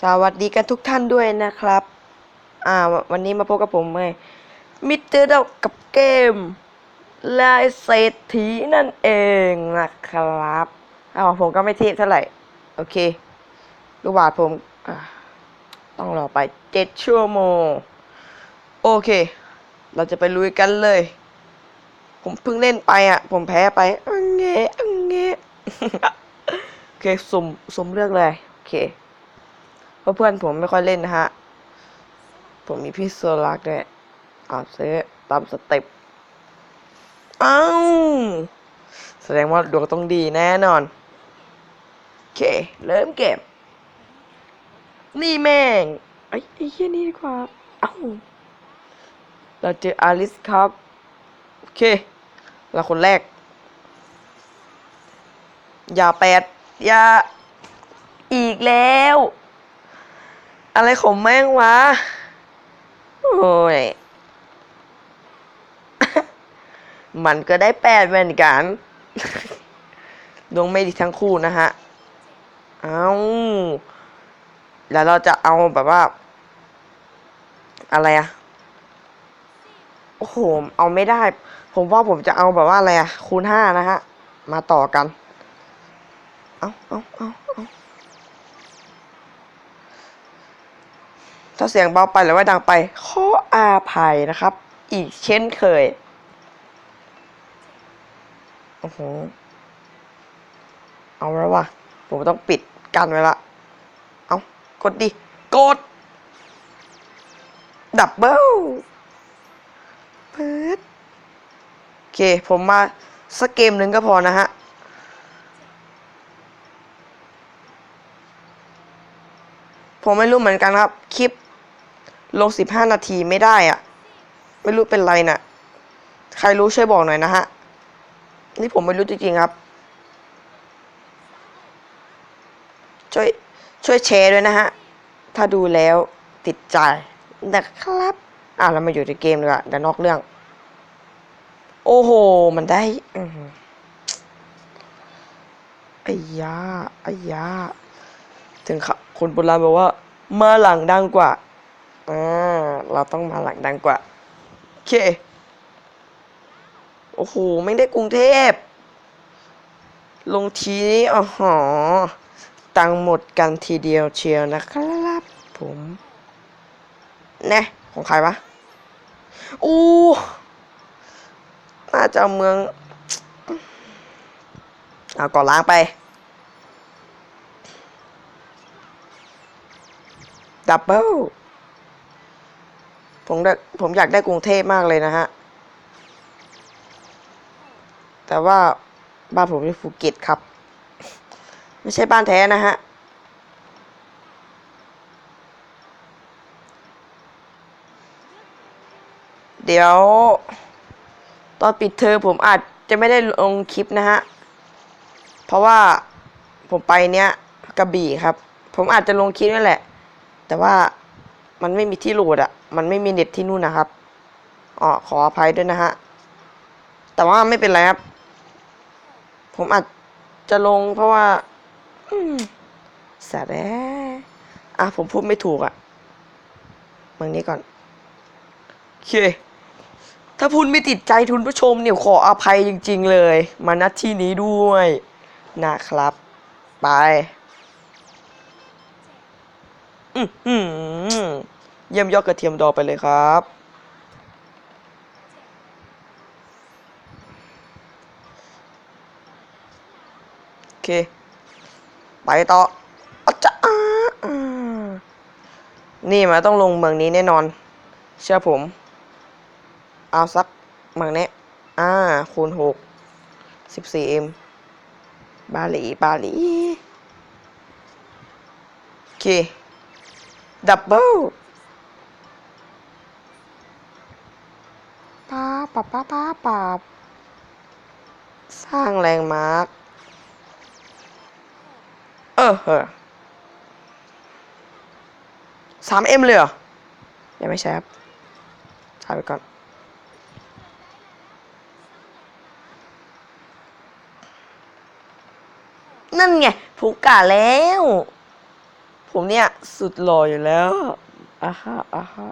สวัสดีกันทุกท่านด้วยนะครับ อ่า วันนี้มาพบกับผมไงมิเตอร์เดกับเกมลายเศรษฐีนั่นเองนะครับอ้าวผมก็ไม่เทียเท่าไหร่ โอเค ลูกบาศก์ผม ต้องรอไปเจ็ดชั่วโมง โอเค เราจะไปลุยกันเลย ผมเพิ่งเล่นไปอะ ผมแพ้ไปอังเงะอังเงะโอเคสุ่มสุ่มเลือกเลย โอเค เพราะเพื่อนผมไม่ค่อยเล่นนะฮะ ผมมีพี่โซลักด้วยเอาซื้อตามสเต็ปอ้าวแสดงว่าดวงต้องดีแน่นอน โอเค เริ่มเก็บ นี่แม่งไอ้ไอ้เหี้ยนี่ดีกว่า เอ้า เราเจออาริสครับ โอเค เราคนแรก อย่าแปด อย่า อีกแล้ว อะไรของแม่งวะ โอ้ย มันก็ได้แปดเหมือนกัน ดวงไม่ดีทั้งคู่นะฮะ เอาแล้วเราจะเอาแบบว่า อะไรอะโอ้โห เอาไม่ได้ ผมว่าผมจะเอาแบบว่าอะไรอะคูณห้านะฮะ มาต่อกัน เอาเอาเอาเอา ถ้าเสียงเบาไปหรือว่าดังไปขออาภัยนะครับ อีกเช่นเคยโอ้โหเอาแล้ววะผมต้องปิดกันไว้ละเอากดดิกดดับเบิลเปิดโอเค ผมมาสักเกมหนึ่งก็พอนะฮะผมไม่รู้เหมือนกันครับ คลิป ลงสิบห้านาทีไม่ได้อะไม่รู้เป็นไรนะ่ะ ใครรู้ช่วยบอกหน่อยนะฮะ นี่ผมไม่รู้จริงๆครับ ช่วยช่วยแชร์ด้วยนะฮะ ถ้าดูแล้วติดใจนะครับ อะเรามาอยู่ในเกมเลยอะเดี๋ยวนอกเรื่อง โอ้โห มันได้อไอ้ยาไอ้ยาถึงค่ะคนโบราณบอกว่าเมาหลังดังกว่า อ่าเราต้องมาหลังดังกว่า โอเค โอ้โห ไม่ได้กรุงเทพ ลงทีนี้อ๋อหอตังหมดกันทีเดียวเชียวนะครับผมแน่ของใครวะ อู้น่าจะเอาเมือง เอาก่อนล้างไป ดับเบิล ผมได้ผมอยากได้กรุงเทพมากเลยนะฮะ แต่ว่าบ้านผมอยู่ภูเก็ตครับ ไม่ใช่บ้านแท้นะฮะ เดี๋ยว ตอนปิดเทอมผมอาจจะไม่ได้ลงคลิปนะฮะ เพราะว่าผมไปเนี้ยกระบี่ครับ ผมอาจจะลงคลิปนั่นแหละ แต่ว่า มันไม่มีที่โหลดอะมันไม่มีเน็ตที่นู่นนะครับอ๋อขออภัยด้วยนะฮะ แต่ว่าไม่เป็นไรครับ ผมอาจจะลงเพราะว่าอืมสาแด้อะผมพูดไม่ถูกอะเมืองนี้ก่อนโอเค ถ้าพูดไม่ติดใจทุนผู้ชมเนี่ยขออภัยจริง ๆ เลย มาณที่นี้ด้วยนะครับ ไป อือหือ เยี่ยมยอดกระเทียมดองไปเลยครับ โอเค ไปต่ออะจะอ่านี่มันต้องลงเมืองนี้แน่นอน เชื่อผม เอาสักเมืองนี้อ่า คูณหกสิบสี่เอ็มบาหลี บาหลี โอเค ดับเบิล ปาป้าป้าป้าป้าบสร้างแรงมาร์กเออเหอะสามเอ็มเลยเหรอ ยังไม่ใช่ครับถ่ายไปก่อน นั่นไงผูกกะแล้ว ผมเนี่ย สุดหล่ออยู่แล้วอ่าฮะอ่าฮะ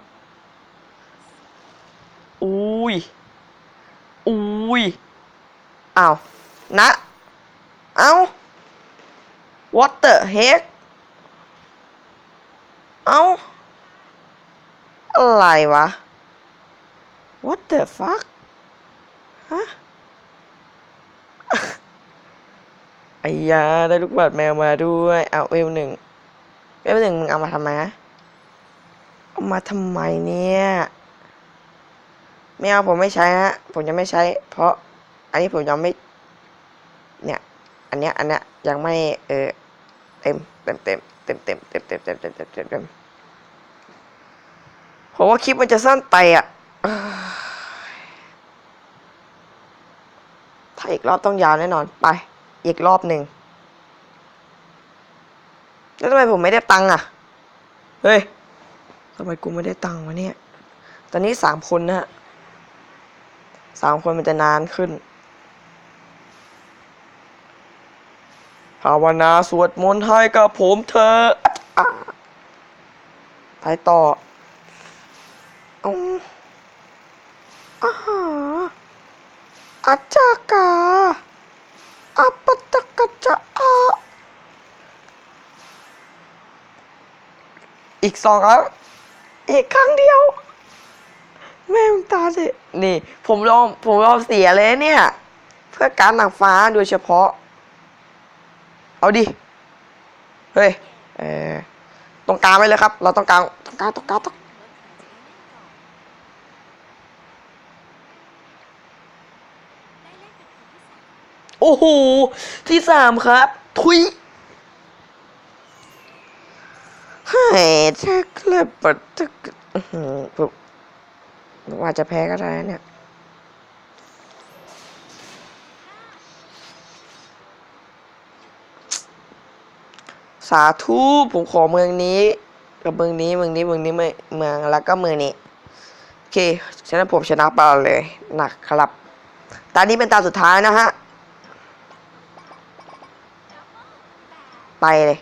อุ้ยอุ้ยอ้าวนะ เอ้า what the heck เอ้า อะไรวะ what the fuck ฮะไอ้ยาได้ลูกบาศก์แมวมาด้วย เอาเวลหนึ่งเวลหนึ่งมึงเอามาทำไมเอามาทำไมเนี่ย ไม่เอาผมไม่ใช้ฮะผมยังไม่ใช้ เพราะอันนี้ผมยังไม่ เนี่ย อันเนี้ยอันเนี้ยยังไม่เออเต็มเต็มเต็มเต็มเต็มเต็มเต็มเต็มเต็มเต็มเต็มเต็มผมว่าคลิปมันจะสั้นไปอะถ้าอีกรอบต้องยาวแน่นอนไป อีกรอบหนึ่งแล้วทำไมผมไม่ได้ตังค์อะ เฮ้ยทำไมกูไม่ได้ตังค์วะเนี่ย ตอนนี้สามคนนะฮะ สามคนมันจะนานขึ้น ภาวนาสวดมนต์ให้กับผมเธอะอะไปต่อเอาอาหาอาจากาอาปะตะกะจะอาอีกสองครั้งอีกครั้งเดียว แม่มึงตาสินี่ ผมยอมผมยอมเสียเลยเนี่ย เพื่อการหนางฟ้าโดยเฉพาะ เอาดิ เฮ้ย เออตรงกลางไว้เลยครับ เราต้องกลางตรงกลางตรงกลางตรงโอ้โห ที่สามครับ ทุยเฮ้ยชักเล็บปัดจัก อื้อหือผมว่าจะแพ้ก็ได้เนี่ย สาธุผมขอเมืองนี้ กับเมืองนี้เมืองนี้เมืองนี้เมืองแล้วก็เมืองนี้โอเคฉะนั้นผมชนะไปเลยหนะครับตอนนี้เป็นตาสุดท้ายนะฮะ ไปเลย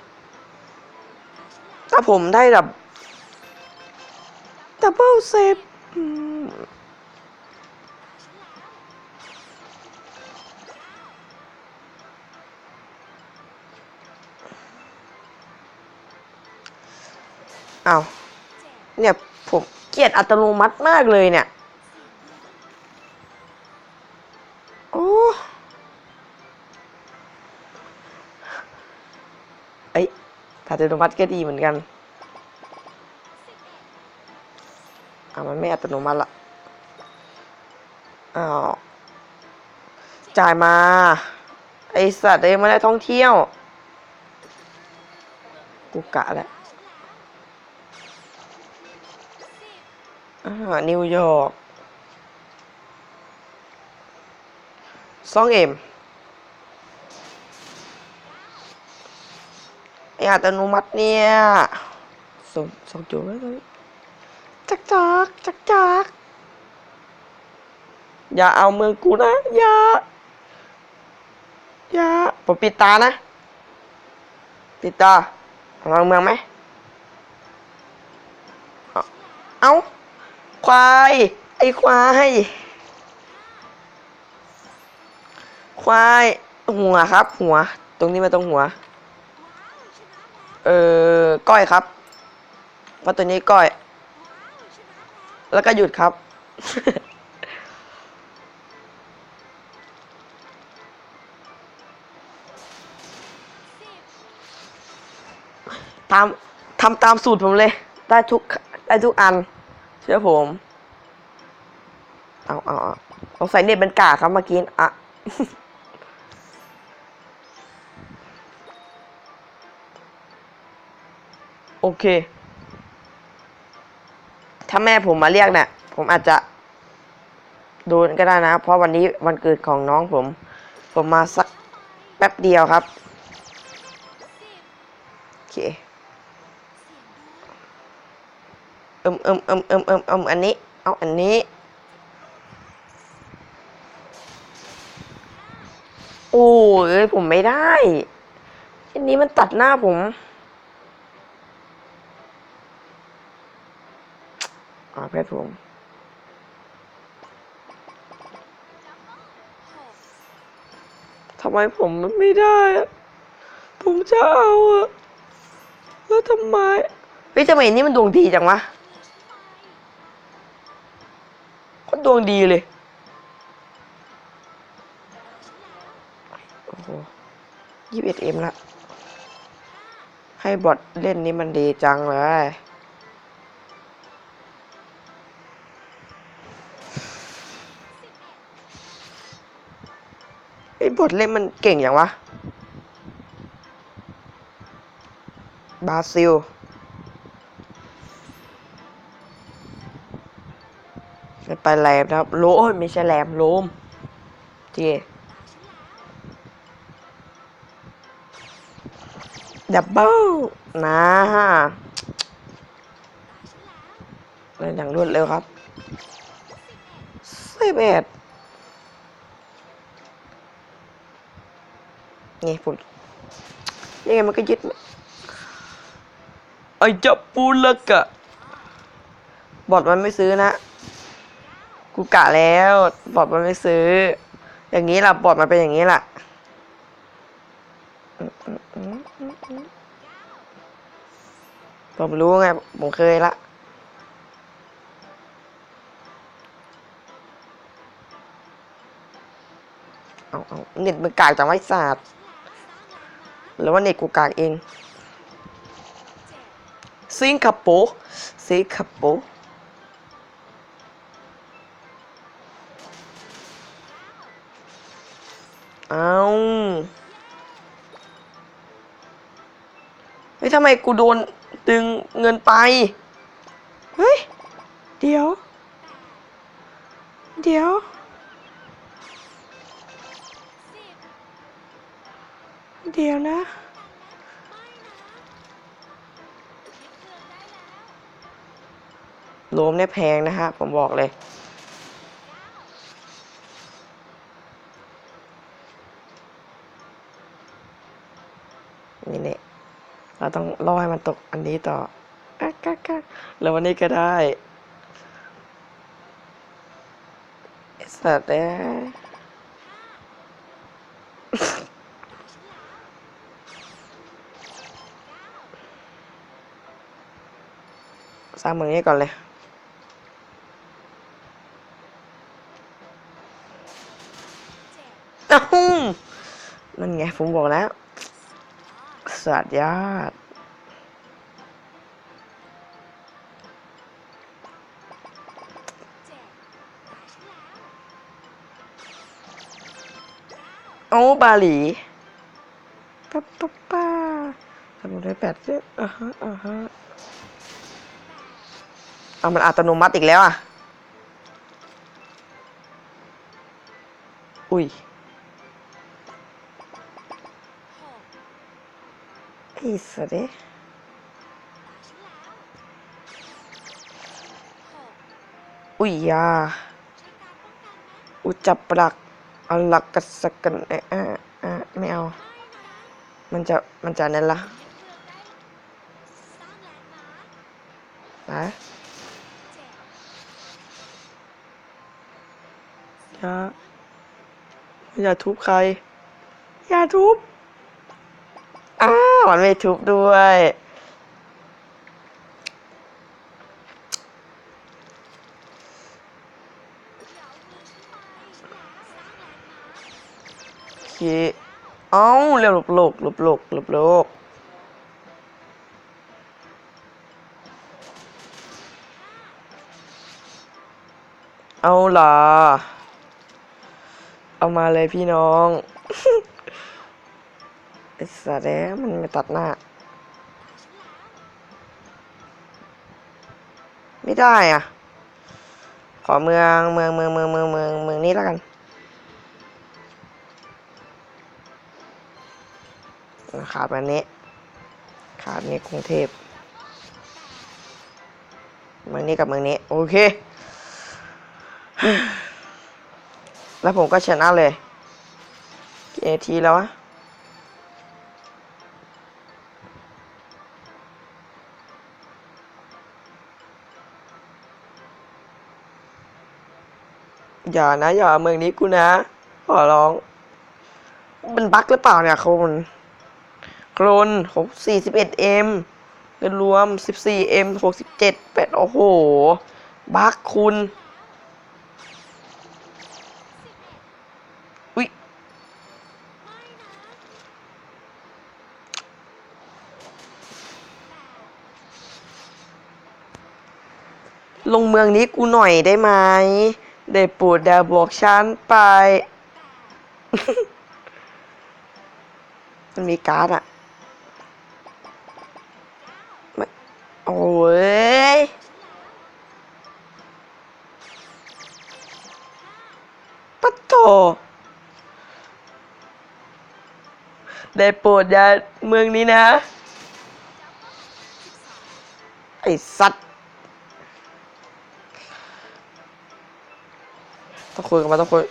ถ้าผมได้แบบดับเบิลเซฟ เอาเนี่ย ผมเกลียดอัตโนมัติมากเลยเนี่ย โอ้เอ้ยอัตโนมัติก็ดีเหมือนกันอ่า มันไม่อัตโนมัติละอ้าวจ่ายมา ไอสัตว์เอ้ยไม่ได้ท่องเที่ยว กูกะแล้วอ่านิวยอร์กสองเอ็มไออัตโนมัติเนี่ยส่งส่งจูไว้เลย จักจักจักจักอย่าเอาเมืองกูนะอย่าอย่าผมปิดตานะ ปิดตาเอาเมืองไหมเอาเอาควาย ไอ้ควาย ควาย หัวครับ หัว ตรงนี้มาตรงหัว เออก้อยครับเพราะตัวนี้ก้อย แล้วก็หยุดครับ ตามทำตามสูตรผมเลย ได้ทุก ได้ทุกอัน เชื่อผม เอาเอาเอาสงสัยเน็ตเป็นกาครับเมื่อกี้อะโอเค ถ้าแม่ผมมาเรียกเนี่ยผมอาจจะโดนก็ได้นะ เพราะวันนี้วันเกิดของน้องผม ผมมาสักแป๊บเดียวครับ โอเคเอิมเอิมเอิมเอิมเอิมเอิมอันนี้ เอาอันนี้ โอ้ยผมไม่ได้อันนี้มันตัดหน้าผมาเพื่อนผมทำไมผมมันไม่ได้ ผมจะเอาอะแล้วทำไมเฮ้ยทำไมนี่มันดวงดีจังวะก็ดวงดีเลยโอ้โหยี่สิบเอ็ดเอ็มละให้บอทเล่นนี่มันดีจังเลย บทเล่นมันเก่งอย่างวะ บราซิล ไปแรมนะครับ โล้ยไม่ใช่แรมโลมเจดับเบิลนะฮะเล่นอย่างรวดเร็วครับสิบเอ็ด นี่ผมนี่ไงมันก็ยึดไอ้เจับปูละกะ บอดมันไม่ซื้อนะ กูกะแล้ว บอดมันไม่ซื้อ อย่างนี้ล่ะ บอดมันเป็นอย่างนี้ล่ะผมรู้ไง ผมเคยละเอาเอาเน็ตมันกากจังไว้ศาสตร์ หรือว่าเน็ตกูกากเอง สิงคโปร์ สิงคโปร์ เอาเฮ้ยทำไมกูโดนดึงเงินไป เฮ้ย เดี๋ยว เดี๋ยว โลมเนี่ยแพงนะฮะผมบอกเลย นี่เนี่ยเราต้องรอให้มันตกอันนี้ต่ออะกะกะแล้ววันนี้ก็ได้สัตว์เอ้ยสร้างเมืองนี้ก่อนเลย อ้าวนั่นไง ผมบอกแล้วสัตว์ยอดเอาบาหลีป้าป้าป้าทำได้แปดเจ็ดอ่าฮะอ่าฮะเอามันอัตโนมัติอีกแล้วอะ อุ้ย อ้สัตว์เอ้ยอุ้ยยาอุจจาปลักเอาหลักกัสกันเออะอะไม่เอา มันจะมันจะนั่นละนะอย่าอย่าทุบใคร อย่าทุบ มันไม่ทุบด้วย โอเค เอ้าเร็วหลบโลกหลบโลกหลบโลกเอาล่ะ เอามาเลยพี่น้อง ไอ้สัตว์แล้วมันไมาตัดหน้า ไม่ได้อะ ขอเมืองเมืองเมืองเมืองเมืองเมืองเมืองนี้แล้วกันขาดแบบนี้ ขาดนี้กรุงเทพเมืองนี้กับเมืองนี้ โอเค แล้วผมก็ชนะเลยกี่นาทีแล้ววะ อย่านะอย่าเมืองนี้กูนะขอร้อง มันบั๊กหรือเปล่าเนี่ยโคลนโคลนหกสี่สิบเอ็ดเอ็มเงินรวมสิบสี่เอ็มหกสิบเจ็ดแปดโอ้โห บั๊กคุณลงเมืองนี้กูหน่อยได้ไหม ได้โปรดดาบอกฉันไป มันมีการ์ดอะไม่โอ้ยปัดโถได้โปรดอย่าเมืองนี้นะ ไอสัตว์ ต้องคุยกันมาต้องคุย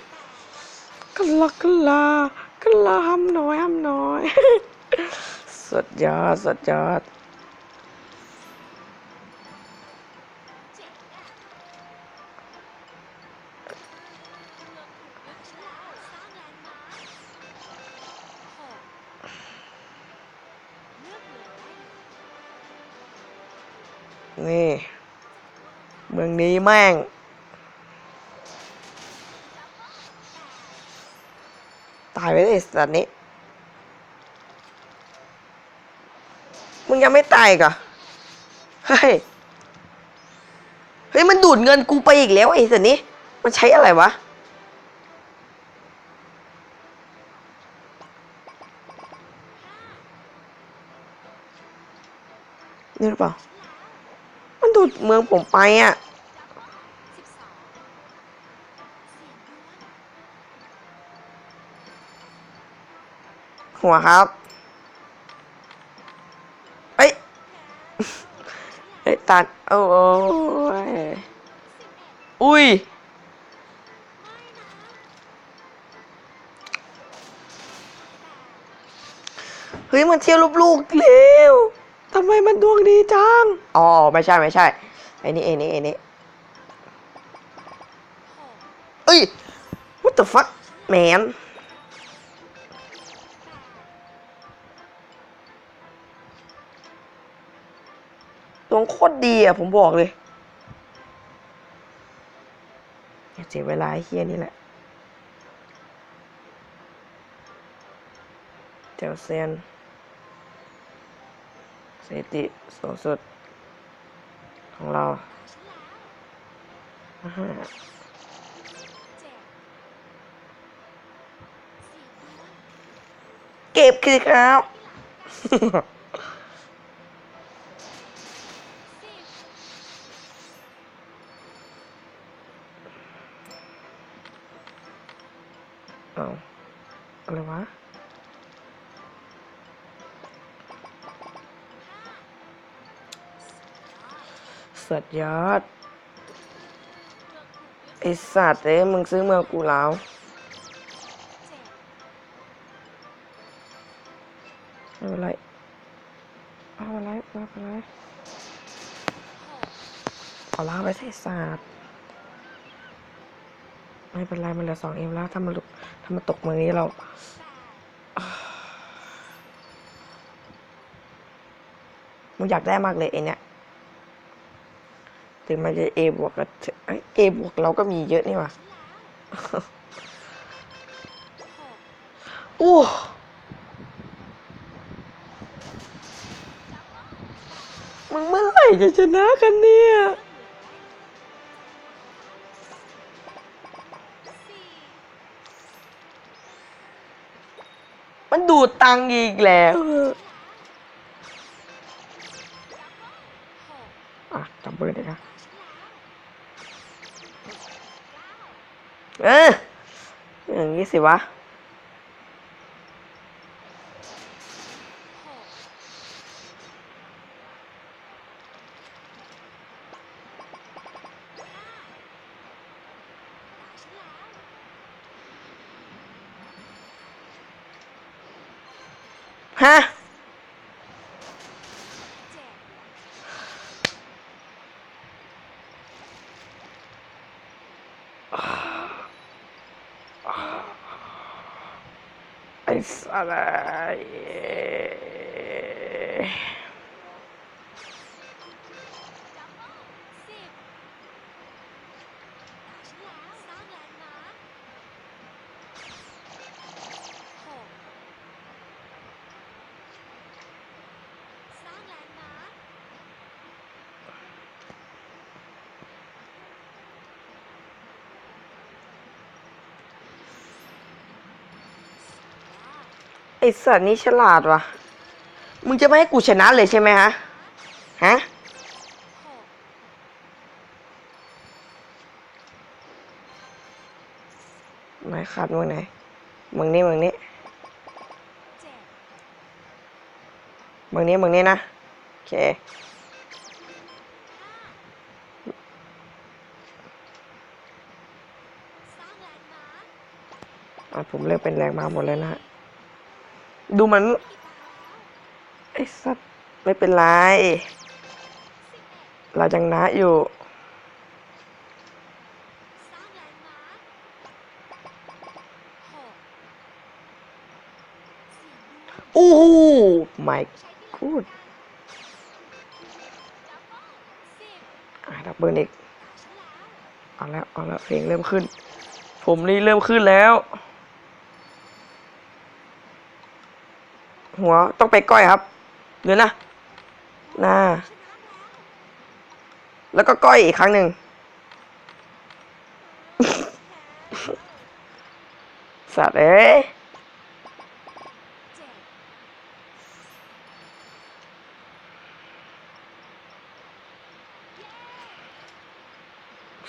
กันละกันละกันละห้ำน้อยห้ำน้อย สุดยอดสุดยอดนี่ เมืองนี้แม่ง ตายไปเลยสัตว์นี้ มึงยังไม่ตายกเหรอเฮ้ย เฮ้ย มันดูดเงินกูไปอีกแล้วไอ้สัตว์นี้ มันใช้อะไรวะนี่หรือเปล่า มันดูดเมืองผมไปอะ หัวครับ เอ้ย เอ้ยตัดโอ้ยอุ้ย เฮ้ย มันเที่ยวรูปลูกเร็วทำไมมันดวงดีจัง อ๋อ ไม่ใช่ไม่ใช่ ไอ้นี่ไอ้นี่ไอ้นี่เอ้ย what the fuck man ดวงโคตรดีอะผมบอกเลยอย่าเสียเวลาไอ้เฮียนี่แหละเจลเซียนสถิติสูงสุด ของเราเก็บคือครับ อะไรวะสุดยอดไอสัตว์เอ้มึงซื้อเมืองกูแล้วไม่เป็นไรไม่เป็นไรไม่เป็นไรเอาล้าไปใส่ศาสตร์ไม่เป็นไรมันเหลือสองเอ็มแล้วถ้ามันลุก ถ้ามันตกเมืองนี้เรามึงอยากได้มากเลยไอเนี่ยถึงมันจะเอบวกกับเอบวกเราก็มีเยอะนี่ว่าโอ้มึงเมื่อไหร่จะชนะกันเนี่ย ดูดตังค์อีกแล้วอะจำเบอร์เลยนะเอออย่างนี้สิวะ 哈。啊啊！哎，算了。 ไอสัตว์นี้ฉลาดว่ะ มึงจะไม่ให้กูชนะเลยใช่ไหมฮะ ฮะหกไม่ขาดมึงไหน มึงนี่มึงนี่มึงนี่มึงนี่นะ โอเคห้าสร้างแลนด์มาร์คอะผมเลือกเป็นแรงมาหมดเลยนะฮะ ดูมัน ไอ้สัตว์ไม่เป็นไร เรายังนะอยู่สร้างแลนด์มาร์คหกสี่ดวงอู้หูไม่ใช้ที่พูดดับเบิลสิบอะดับเบิลอีก เอาแล้ว เอาแล้ว เพลงเริ่มขึ้น ผมนี่เริ่มขึ้นแล้ว หัวต้องไปก้อยครับเดี๋ยวนะหน้าชนะแล้วก็ก้อยอีกครั้งหนึ่งสัตว์เอ้ย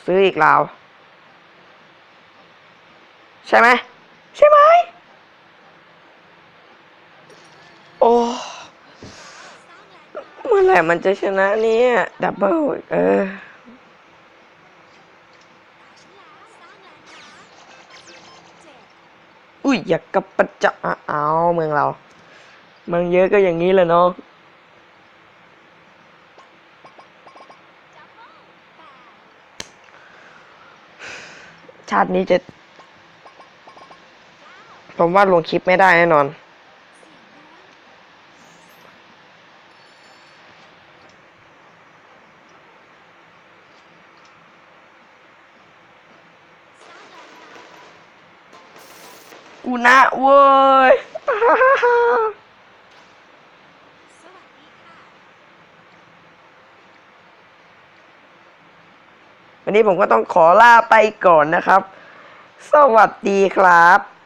ซื้ออีกลาวใช่ไหม โอ้ สร้าง แลนด์มาร์คเมื่มันจะชนะเนี่ย ดับเบิลเออ อุ้ย อยากกับประจะอะเอาเมืองเรา เมืองเยอะก็อย่างนี้แหละเนาะชาตินี้จะ ผมว่าลงคลิปไม่ได้แน่นอน สี่ดวงสร้างแลนด์มาร์ค กูนะ เว้ยวันนี้ผมก็ต้องขอลาไปก่อนนะครับ สวัสดีครับ